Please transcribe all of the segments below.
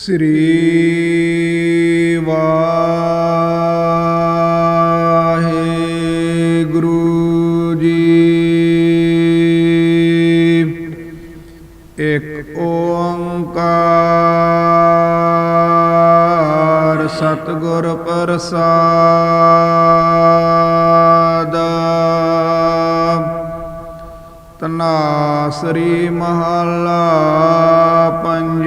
ਸ੍ਰੀ ਵਾਹਿਗੁਰੂ ਜੀ। ਇੱਕ ਓੰਕਾਰ ਸਤਿਗੁਰ ਪ੍ਰਸਾਦ। ਤਨਾਸਰੀ ਮਹਲਾ ਪੰਜ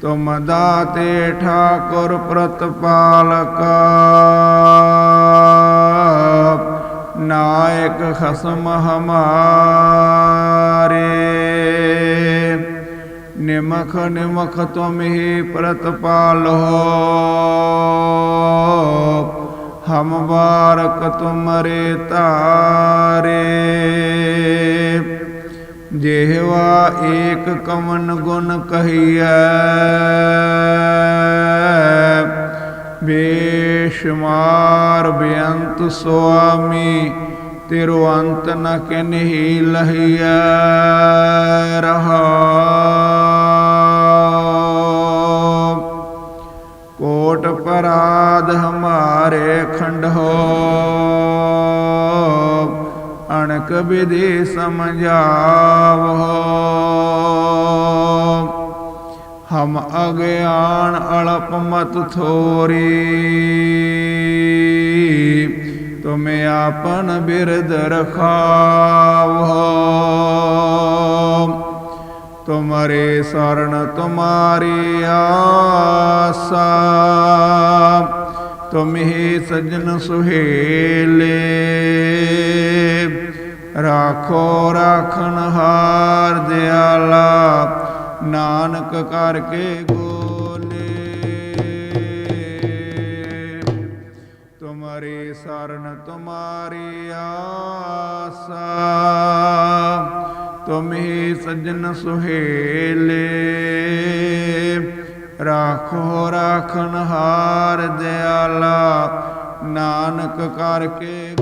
ਤੁਮ ਦਾਤੇ ਠਾਕੁਰ ਪ੍ਰਤਪਾਲਕ। ਨਾਇਕ ਖਸਮ ਹਮਾਰੇ। ਨਿਮਖ ਨਿਮਖ ਤੁਮ ਹੀ ਪ੍ਰਤਪਾਲ ਹੋ। ਹਮ ਬਾਰਕ ਤੁਮਰੇ ਤਾਰੇ। ਜਿਹਵਾ ਏਕ ਕਮਨ ਗੁਣ ਕਹੀਐ। ਬੇਸ਼ਮਾਰ ਬੇਅੰਤ ਸੁਆਮੀ, ਤੇਰੋ ਅੰਤ ਨ ਕਿਨਹੀ ਲਹੀਐ ਰਹਾ। ਕੋਟ ਪਰਾਧ ਹਮਾਰੇ ਖੰਡ ਹੋ। ਅਣਕ ਵਿਧੀ ਸਮਝਾਵੋ। ਹਮ ਅਗਿਆਨ ਅਲਪ ਮਤ ਥੋਰੀ। ਤੁਮੇ ਆਪਨ ਬਿਰਦ ਰਖਾਵੋ। ਤੁਮਰੇ ਸਰਣ ਤੁਮਾਰੀ ਆਸਾ। ਤੁਮ ਹੀ ਸਜਣ ਸੁਹੇਲੇ। ਰਾਖੋ, ਰਾਖਣ ਹਾਰ ਦਿਆਲਾ, ਨਾਨਕ ਕਰਕੇ ਗੋਲੇ। ਤੁਮਰੀ ਸਰਨ, ਤੁਮਾਰੀ ਆਸਾ, ਤੁਮ ਸਜਨ ਸੁਹੇਲੇ। ਰਾਖੋ, ਰਾਖਣ ਹਾਰ ਦਿਆਲਾ, ਨਾਨਕ ਕਰਕੇ